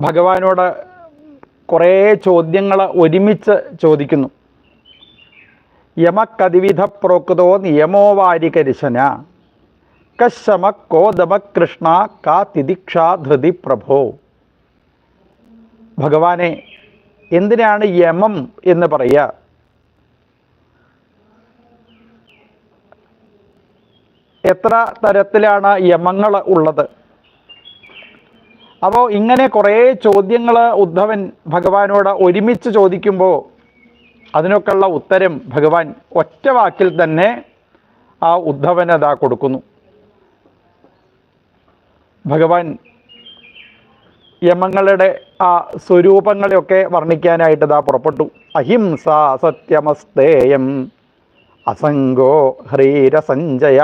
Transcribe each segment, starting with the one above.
ഭഗവാനോട് കുറേ ചോദ്യങ്ങൾ ഒരുമിച്ച് ചോദിക്കുന്നു. യമക്കതിവിധ പ്രോക്തോ നിയമോ വാരികരിശന. കശമ കോദമ കൃഷ്ണ കാ തിദിക്ഷാ ധൃതി പ്രഭോ. ഭഗവാനെ എന്തിനാണ് യമം എന്ന് പറയുക? എത്ര തരത്തിലാണ് യമങ്ങൾ ഉള്ളത്? അപ്പോൾ ഇങ്ങനെ കുറേ ചോദ്യങ്ങൾ ഉദ്ധവൻ ഭഗവാനോട് ഒരുമിച്ച് ചോദിക്കുമ്പോൾ അതിനൊക്കെയുള്ള ഉത്തരം ഭഗവാൻ ഒറ്റ വാക്കിൽ തന്നെ ആ ഉദ്ധവൻ അതാ കൊടുക്കുന്നു. ഭഗവാൻ യമങ്ങളുടെ ആ സ്വരൂപങ്ങളെയൊക്കെ വർണിക്കാനായിട്ട് ഇതാ പുറപ്പെട്ടു. അഹിംസ സത്യമസ്തേയം അസംഗോ ഹ്രീരസഞ്ജയ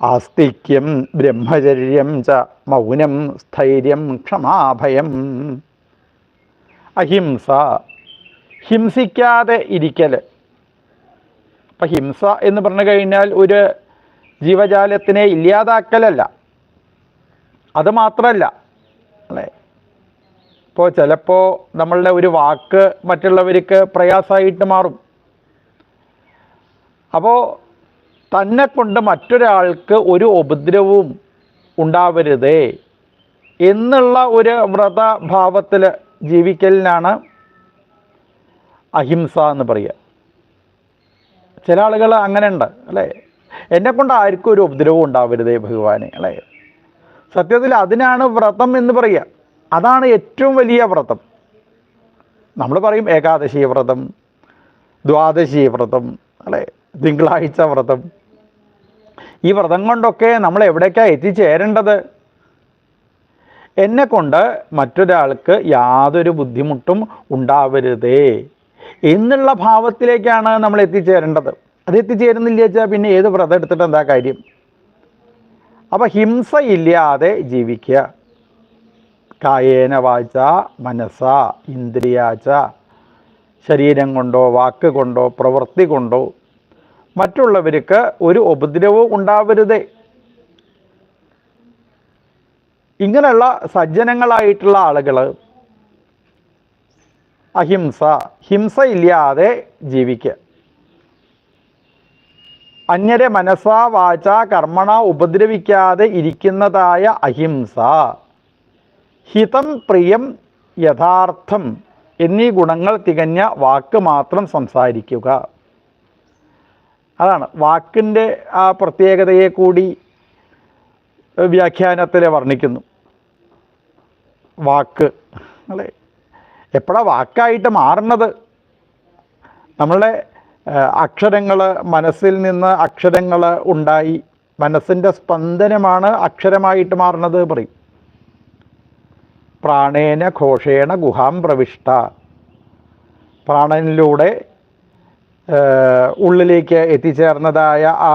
ആസ്തിക്യം ബ്രഹ്മചര്യം ച മൗനം സ്ഥൈര്യം ക്ഷമാഭയം. അഹിംസ ഹിംസിക്കാതെ ഇരിക്കൽ അപ്പം ഹിംസ എന്ന് പറഞ്ഞു കഴിഞ്ഞാൽ ഒരു ജീവജാലത്തിനെ ഇല്ലാതാക്കലല്ല. അത് മാത്രമല്ല അല്ലേ? ഇപ്പോൾ ചിലപ്പോൾ നമ്മളുടെ ഒരു വാക്ക് മറ്റുള്ളവർക്ക് പ്രയാസമായിട്ട് മാറും. അപ്പോൾ തന്നെ കൊണ്ട് മറ്റൊരാൾക്ക് ഒരു ഉപദ്രവവും ഉണ്ടാവരുതേ. എന്നുള്ള ഒരു വ്രതഭാവത്തിൽ ജീവിക്കലിനാണ് അഹിംസ എന്ന് പറയുക. ചില ആളുകൾ അങ്ങനെ ഉണ്ട് അല്ലേ? എന്നെ കൊണ്ട് ആർക്കും ഒരു ഉപദ്രവം ഉണ്ടാവരുതേ ഭഗവാനെ അല്ലേ? സത്യത്തിൽ അതിനാണ് വ്രതം എന്ന് പറയുക. അതാണ് ഏറ്റവും വലിയ വ്രതം. നമ്മൾ പറയും ഏകാദശി വ്രതം ദ്വാദശി വ്രതം അല്ലേ? തിങ്കളാഴ്ച വ്രതം. ഈ വ്രതം കൊണ്ടൊക്കെ നമ്മൾ എവിടേക്കാണ് എത്തിച്ചേരേണ്ടത്? എന്നെ കൊണ്ട് മറ്റൊരാൾക്ക് യാതൊരു ബുദ്ധിമുട്ടും ഉണ്ടാവരുതേ. എന്നുള്ള ഭാവത്തിലേക്കാണ് നമ്മൾ എത്തിച്ചേരേണ്ടത്. അത് എത്തിച്ചേരുന്നില്ല വെച്ചാൽ പിന്നെ ഏത് വ്രതം എടുത്തിട്ട് എന്താ കാര്യം? അപ്പം ഹിംസ ഇല്ലാതെ ജീവിക്കുക. കായേന വാച മനസ്സ ഇന്ദ്രിയാച്ച ശരീരം കൊണ്ടോ വാക്ക് കൊണ്ടോ പ്രവൃത്തി കൊണ്ടോ മറ്റുള്ളവർക്ക് ഒരു ഉപദ്രവവും ഉണ്ടാവരുതേ. ഇങ്ങനെയുള്ള സജ്ജനങ്ങളായിട്ടുള്ള ആളുകൾ അഹിംസ ഹിംസ ഇല്ലാതെ ജീവിക്കുക. അന്യരെ മനസ്സാ വാച കർമ്മണ ഉപദ്രവിക്കാതെ ഇരിക്കുന്നതായ അഹിംസ ഹിതം പ്രിയം യഥാർത്ഥം എന്നീ ഗുണങ്ങൾ തികഞ്ഞ വാക്ക് മാത്രം സംസാരിക്കുക. അതാണ്. വാക്കിന്റെ ആ പ്രത്യേകതയെ കൂടി വ്യാഖ്യാനത്തിൽ വർണിക്കുന്നു. വാക്ക്. അല്ലേ? എപ്പോഴാ വാക്കായിട്ട് മാറുന്നത്? നമ്മളുടെ അക്ഷരങ്ങൾ മനസ്സിൽ നിന്ന് അക്ഷരങ്ങൾ ഉണ്ടായി. മനസ്സിന്റെ സ്പന്ദനമാണ് അക്ഷരമായിട്ട് മാറുന്നത് പറയും. പ്രാണേന ഘോഷേണ ഗുഹാം പ്രവിഷ്ട പ്രാണനിലൂടെ ഉള്ളിലേക്ക് എത്തിച്ചേർന്നതായ ആ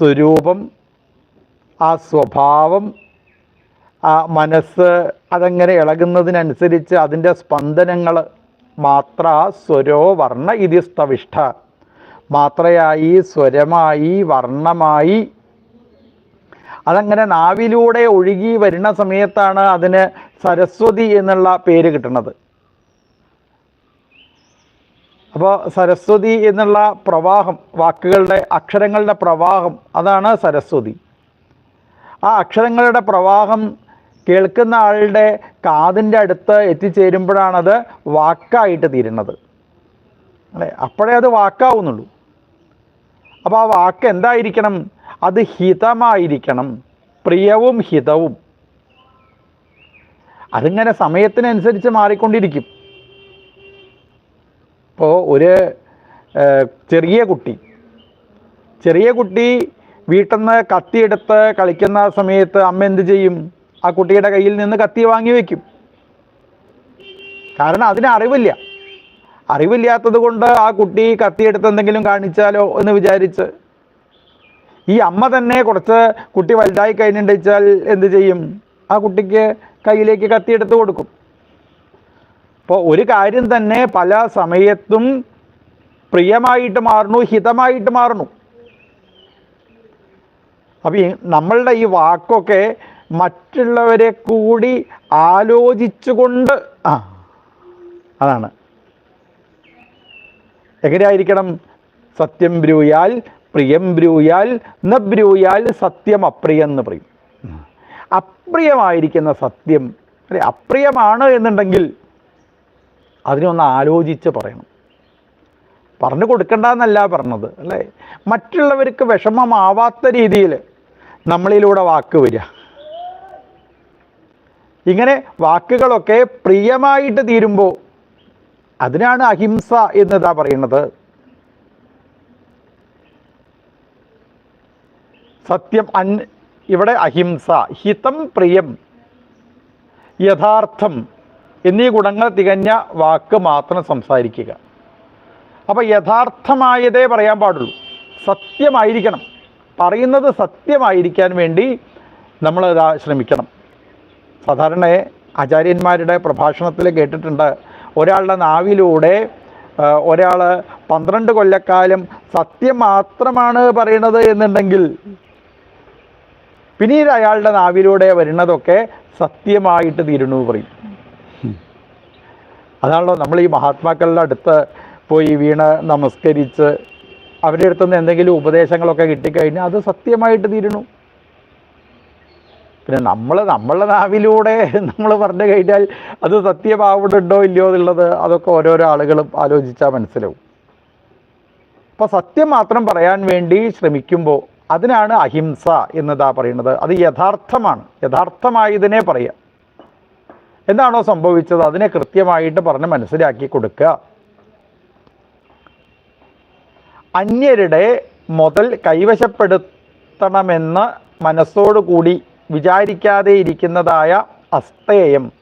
സ്വരൂപം ആ സ്വഭാവം ആ മനസ്സ് അതങ്ങനെ ഇളകുന്നതിനനുസരിച്ച് അതിന്റെ സ്പന്ദനങ്ങൾ മാത്ര സ്വരോ വർണ ഇതിസ്തവിഷ്ഠ മാത്രയായി സ്വരമായി വർണമായി. അതങ്ങനെ നാവിലൂടെ ഒഴുകി വരുന്ന സമയത്താണ് അതിന് സരസ്വതി എന്നുള്ള പേര് കിട്ടുന്നത്. അപ്പോൾ സരസ്വതി എന്നുള്ള പ്രവാഹം വാക്കുകളുടെ അക്ഷരങ്ങളുടെ പ്രവാഹം അതാണ് സരസ്വതി. ആ അക്ഷരങ്ങളുടെ പ്രവാഹം കേൾക്കുന്ന ആളുടെ കാതിന്റെ അടുത്ത് എത്തിച്ചേരുമ്പോഴാണത് വാക്കായിട്ട് തീരുന്നത്. അല്ലേ? അപ്പോഴേ അത് വാക്കാവുന്നുള്ളൂ. അപ്പോൾ ആ വാക്ക് എന്തായിരിക്കണം? അത് ഹിതമായിരിക്കണം. പ്രിയവും ഹിതവും. അതിങ്ങനെ സമയത്തിനനുസരിച്ച് മാറിക്കൊണ്ടിരിക്കും. ഇപ്പോൾ ഒരു ചെറിയ കുട്ടി ചെറിയ കുട്ടി വീട്ടിൽ നിന്ന് കത്തിയെടുത്ത് കളിക്കുന്ന സമയത്ത് അമ്മ എന്ത് ചെയ്യും? ആ കുട്ടിയുടെ കയ്യിൽ നിന്ന് കത്തി വാങ്ങി വയ്ക്കും കാരണം അതിന് അറിവില്ല. അറിവില്ലാത്തത് കൊണ്ട് ആ കുട്ടി കത്തിയെടുത്ത് എന്തെങ്കിലും കാണിച്ചാലോ എന്ന് വിചാരിച്ച്. ഈ അമ്മ തന്നെ കുറച്ച് കുട്ടി വലുതായി കഴിഞ്ഞിട്ടുണ്ടെച്ചാൽ എന്ത് ചെയ്യും? ആ കുട്ടിക്ക് കയ്യിലേക്ക് കത്തിയെടുത്ത് കൊടുക്കും. അപ്പോൾ ഒരു കാര്യം തന്നെ പല സമയത്തും പ്രിയമായിട്ട് മാറുന്നു ഹിതമായിട്ട് അപ്പോൾ ഈ നമ്മളുടെ ഈ വാക്കൊക്കെ മറ്റുള്ളവരെ കൂടി ആലോചിച്ചുകൊണ്ട് ആ അതാണ്. എങ്ങനെയായിരിക്കണം? സത്യം ബ്രൂയാൽ പ്രിയം ബ്രൂയാൽ ന ബ്രൂയാൽ സത്യം അപ്രിയം എന്ന് പറയും. അപ്രിയമായിരിക്കുന്ന സത്യം അല്ലെ അപ്രിയമാണ് എന്നുണ്ടെങ്കിൽ അതിനൊന്ന് ആലോചിച്ച് പറയണം. പറഞ്ഞു കൊടുക്കണ്ടെന്നല്ല പറഞ്ഞത് അല്ലേ? മറ്റുള്ളവർക്ക് വിഷമമാവാത്ത രീതിയിൽ നമ്മളിലൂടെ വാക്ക് വരിക. ഇങ്ങനെ വാക്കുകളൊക്കെ പ്രിയമായിട്ട് തീരുമ്പോൾ അതിനാണ് അഹിംസ എന്നതാ പറയുന്നത്. സത്യം അൻ ഇവിടെ അഹിംസ ഹിതം പ്രിയം യഥാർത്ഥം എന്നീ ഗുണങ്ങൾ തികഞ്ഞ വാക്ക് മാത്രം സംസാരിക്കുക. അപ്പോൾ യഥാർത്ഥമായതേ പറയാൻ പാടുള്ളൂ. സത്യമായിരിക്കണം. പറയുന്നത് സത്യമായിരിക്കാൻ വേണ്ടി നമ്മൾ ഇതാ ശ്രമിക്കണം. സാധാരണ ആചാര്യന്മാരുടെ പ്രഭാഷണത്തിൽ കേട്ടിട്ടുണ്ട്. ഒരാളുടെ നാവിലൂടെ ഒരാൾ പന്ത്രണ്ട് കൊല്ലക്കാലം സത്യം മാത്രമാണ് പറയണത് എന്നുണ്ടെങ്കിൽ പിന്നീട് അയാളുടെ നാവിലൂടെ വരുന്നതൊക്കെ സത്യമായിട്ട് തീരണു പറയും. അതാണല്ലോ നമ്മൾ ഈ മഹാത്മാക്കളുടെ അടുത്ത് പോയി വീണ് നമസ്കരിച്ച് അവരുടെ അടുത്തുനിന്ന് എന്തെങ്കിലും ഉപദേശങ്ങളൊക്കെ കിട്ടിക്കഴിഞ്ഞാൽ അത് സത്യമായിട്ട് തീരണു പിന്നെ നമ്മൾ നമ്മളുടെ നാവിലൂടെ നമ്മൾ പറഞ്ഞു കഴിഞ്ഞാൽ അത് സത്യമാവുന്നുണ്ടോ ഇല്ലയോ എന്നുള്ളത് അതൊക്കെ ഓരോരോ ആളുകളും ആലോചിച്ചാൽ മനസ്സിലാവും. അപ്പോൾ സത്യം മാത്രം പറയാൻ വേണ്ടി ശ്രമിക്കുമ്പോൾ അതിനാണ് അഹിംസ എന്നതാ പറയുന്നത്. അത് യഥാർത്ഥമാണ്. യഥാർത്ഥമായതിനെ പറയാം എന്താണോ സംഭവിച്ചത്? അതിനെ കൃത്യമായിട്ട് പറഞ്ഞ് മനസ്സിലാക്കി കൊടുക്കുക. അന്യരുടെ മുതൽ കൈവശപ്പെടുത്തണമെന്ന് മനസ്സോടുകൂടി വിചാരിക്കാതെ ഇരിക്കുന്നതായ അസ്തേയം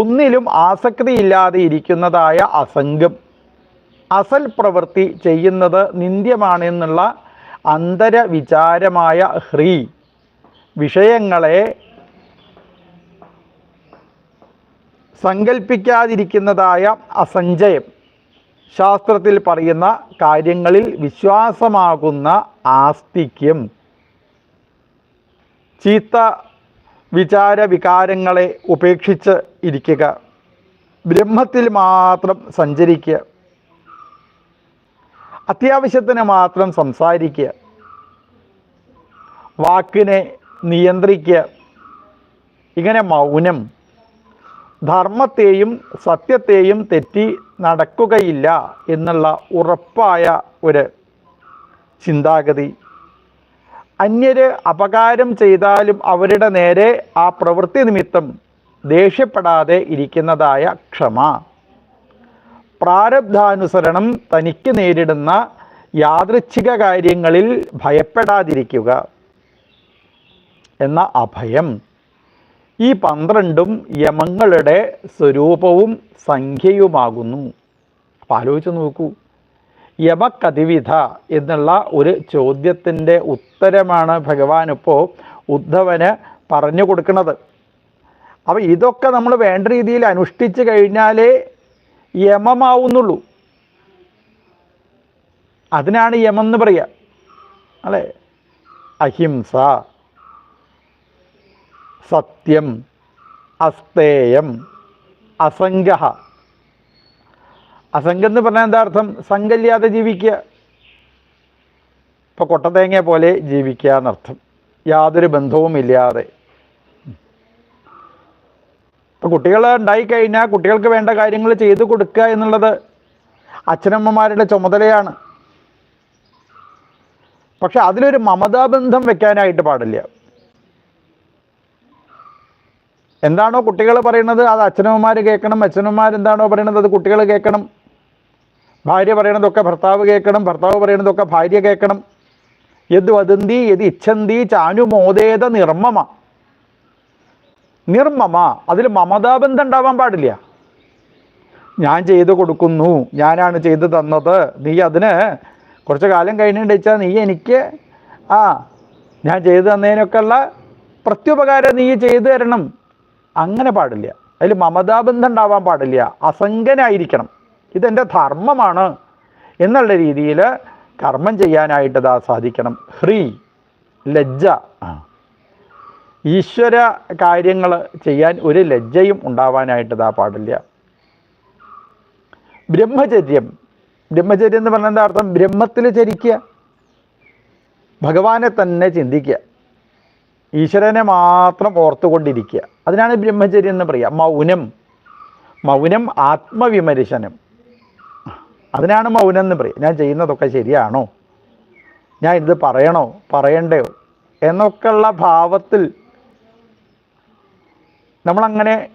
ഒന്നിലും ആസക്തിയില്ലാതെ ഇരിക്കുന്നതായ അസംഗം അസൽ പ്രവൃത്തി ചെയ്യുന്നത് നിന്ദ്യമാണെന്നുള്ള അന്തരവിചാരമായ ഹ്രീ. വിഷയങ്ങളെ സങ്കല്പിക്കാതിരിക്കുന്നതായ അസഞ്ചയം. ശാസ്ത്രത്തിൽ പറയുന്ന കാര്യങ്ങളിൽ വിശ്വാസമാകുന്ന ആസ്തിക്യം. ചീത്ത വിചാര വികാരങ്ങളെ ഉപേക്ഷിച്ച് ഇരിക്കുക. ബ്രഹ്മത്തിൽ മാത്രം സഞ്ചരിക്കുക. അത്യാവശ്യത്തിന് മാത്രം സംസാരിക്കുക. വാക്കിനെ നിയന്ത്രിക്കുക. ഇങ്ങനെ മൗനം. ധർമ്മത്തെയും സത്യത്തെയും തെറ്റി നടക്കുകയില്ല എന്നുള്ള ഉറപ്പായ ഒരു ചിന്താഗതി. അന്യര് അപകാരം ചെയ്താലും അവരുടെ നേരെ ആ പ്രവൃത്തി നിമിത്തം ദേഷ്യപ്പെടാതെ ഇരിക്കുന്നതായ ക്ഷമ. പ്രാരബ്ധാനുസരണം തനിക്ക് നേരിടുന്ന യാദൃച്ഛിക കാര്യങ്ങളിൽ ഭയപ്പെടാതിരിക്കുക എന്ന അഭയം. ഈ പന്ത്രണ്ടും യമങ്ങളുടെ സ്വരൂപവും സംഖ്യയുമാകുന്നു. അപ്പം ആലോചിച്ച് നോക്കൂ. യമക്കതിവിധ എന്നുള്ള ഒരു ചോദ്യത്തിന്റെ ഉത്തരമാണ് ഭഗവാൻ ഇപ്പോൾ ഉദ്ധവന് പറഞ്ഞു കൊടുക്കുന്നത്. അപ്പോൾ ഇതൊക്കെ നമ്മൾ വേണ്ട രീതിയിൽ അനുഷ്ഠിച്ചു കഴിഞ്ഞാലേ യമമാവുന്നുള്ളൂ. അതിനാണ് യമം എന്ന് പറയുക. അല്ലേ? അഹിംസ. സത്യം അസ്തേയം അസംഗ അസംഗം എന്ന് പറഞ്ഞാൽ എന്താ അർത്ഥം? സംഘമില്ലാതെ ജീവിക്കുക. ഇപ്പോൾ കൊട്ടത്തേങ്ങ പോലെ ജീവിക്കുക എന്നർത്ഥം. യാതൊരു ബന്ധവും ഇല്ലാതെ. ഇപ്പം കുട്ടികൾ ഉണ്ടായിക്കഴിഞ്ഞാൽ കുട്ടികൾക്ക് വേണ്ട കാര്യങ്ങൾ ചെയ്തു കൊടുക്കുക എന്നുള്ളത് അച്ഛനമ്മമാരുടെ ചുമതലയാണ്. പക്ഷെ അതിലൊരു മമതാബന്ധം വെക്കാനായിട്ട് പാടില്ല. എന്താണോ കുട്ടികൾ പറയുന്നത്? അത് അച്ഛനമ്മമാർ കേൾക്കണം. അച്ഛനമ്മമാർ എന്താണോ പറയുന്നത്? അത് കുട്ടികൾ കേൾക്കണം. ഭാര്യ പറയണതൊക്കെ ഭർത്താവ് കേൾക്കണം. ഭർത്താവ് പറയണതൊക്കെ ഭാര്യ കേൾക്കണം. യത് വദന്തി യത് ഇച്ഛന്തി ചാനുമോദേത നിർമ്മമ. നിർമ്മമ. അതിൽ മമതാബന്ധം ഉണ്ടാവാൻ പാടില്ല. ഞാൻ ചെയ്തു കൊടുക്കുന്നു. ഞാനാണ് ചെയ്തു തന്നത്. നീ അതിന് കുറച്ച് കാലം കഴിഞ്ഞിട്ട് വെച്ചാൽ നീ എനിക്ക് ആ ഞാൻ ചെയ്തു തന്നതിനൊക്കെയുള്ള പ്രത്യുപകാരം നീ ചെയ്തു തരണം. അങ്ങനെ പാടില്ല. അതിൽ മമതാബന്ധം ഉണ്ടാവാൻ പാടില്ല. അസംഗനായിരിക്കണം ഇതെന്റെ ധർമ്മമാണ്. എന്നുള്ള രീതിയിൽ കർമ്മം ചെയ്യാനായിട്ട് ഇതാ സാധിക്കണം. ഹ്രീ ലജ്ജ. ഈശ്വര കാര്യങ്ങൾ ചെയ്യാൻ ഒരു ലജ്ജയും ഉണ്ടാവാനായിട്ട് ഇതാ പാടില്ല. ബ്രഹ്മചര്യം. ബ്രഹ്മചര്യം എന്ന് പറഞ്ഞാൽ എന്താ അർത്ഥം? ബ്രഹ്മത്തിൽ ചരിക്കുക. ഭഗവാനെ തന്നെ ചിന്തിക്കുക. ഈശ്വരനെ മാത്രം ഓർത്തുകൊണ്ടിരിക്കുക. അതിനാണ് ബ്രഹ്മചര്യം എന്ന് പറയുക. മൗനം. മൗനം ആത്മവിമർശനം. അതിനാണ് മൗനം എന്ന് പറയുക. ഞാൻ ചെയ്യുന്നതൊക്കെ ശരിയാണോ? ഞാൻ ഇത് പറയണോ? പറയണ്ടയോ? എന്നൊക്കെയുള്ള ഭാവത്തിൽ നമ്മളങ്ങനെ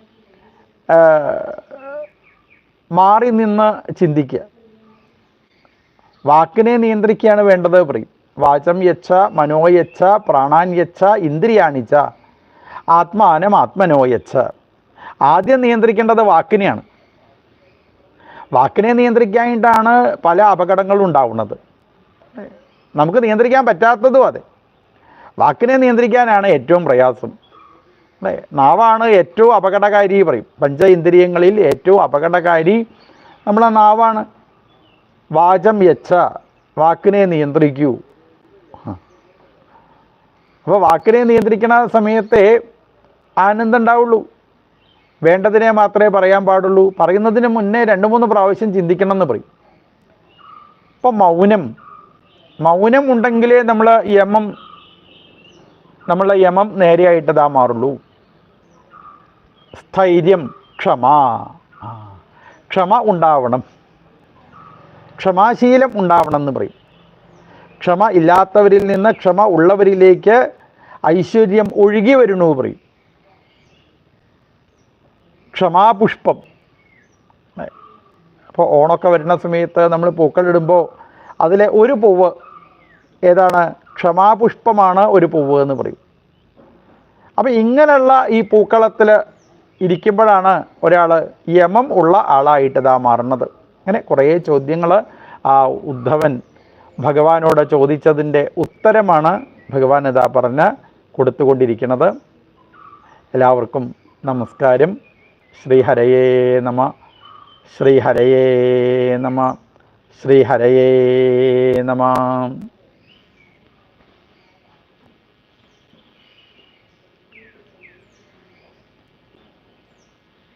മാറി നിന്ന് ചിന്തിക്കുക. വാക്കിനെ നിയന്ത്രിക്കുകയാണ് വേണ്ടത് പറയും. വാചം യച്ഛ മനോയച്ഛ പ്രാണാൻ യച്ഛ ഇന്ദ്രിയാണിച്ച ആത്മാനം ആത്മനോയച്ഛ. ആദ്യം നിയന്ത്രിക്കേണ്ടത് വാക്കിനെയാണ്. വാക്കിനെ നിയന്ത്രിക്കാനായിട്ടാണ് പല അപകടങ്ങളും ഉണ്ടാവുന്നത്. നമുക്ക് നിയന്ത്രിക്കാൻ പറ്റാത്തതും അതെ. വാക്കിനെ നിയന്ത്രിക്കാനാണ് ഏറ്റവും പ്രയാസം. അല്ലേ? നാവാണ് ഏറ്റവും അപകടകാരി പറയും. പഞ്ച ഇന്ദ്രിയങ്ങളിൽ ഏറ്റവും അപകടകാരി നമ്മളെ നാവാണ്. വാചം യച്ഛ. വാക്കിനെ നിയന്ത്രിക്കൂ. അപ്പോൾ വാക്കിനെ നിയന്ത്രിക്കുന്ന സമയത്തെ ആനന്ദം ഉണ്ടാവുള്ളൂ. വേണ്ടതിനെ മാത്രമേ പറയാൻ പാടുള്ളൂ. പറയുന്നതിന് മുന്നേ രണ്ട് മൂന്ന് പ്രാവശ്യം ചിന്തിക്കണം എന്ന് പറയും. ഇപ്പം മൗനം. മൗനം ഉണ്ടെങ്കിലേ നമ്മൾ യമം നമ്മളെ യമം നേരെയായിട്ടതാ മാറുള്ളൂ. സ്ഥൈര്യം ക്ഷമ. ക്ഷമ ഉണ്ടാവണം. ക്ഷമാശീലം ഉണ്ടാവണം എന്ന് പറയും. ക്ഷമ ഇല്ലാത്തവരിൽ നിന്ന് ക്ഷമ ഉള്ളവരിലേക്ക് ഐശ്വര്യം ഒഴുകി വരണു പറയും ക്ഷമാപുഷ്പം. അപ്പോൾ ഓണമൊക്കെ വരുന്ന സമയത്ത് നമ്മൾ പൂക്കളിടുമ്പോൾ അതിലെ ഒരു പൂവ് ഏതാണ്? ക്ഷമാപുഷ്പമാണ് ഒരു പൂവ് എന്ന് പറയും. അപ്പം ഇങ്ങനെയുള്ള ഈ പൂക്കളത്തിൽ ഇരിക്കുമ്പോഴാണ് ഒരാൾ യമം ഉള്ള ആളായിട്ട് ഇതാ മാറുന്നത്. അങ്ങനെ കുറേ ചോദ്യങ്ങൾ ആ ഉദ്ധവൻ ഭഗവാനോട് ചോദിച്ചതിന്റെ ഉത്തരമാണ് ഭഗവാൻ ഇതാ പറഞ്ഞ് കൊടുത്തുകൊണ്ടിരിക്കുന്നത്. എല്ലാവർക്കും നമസ്കാരം. ശ്രീഹരയേ നമ. ശ്രീഹരയേ നമ. ശ്രീഹരയേ നമ.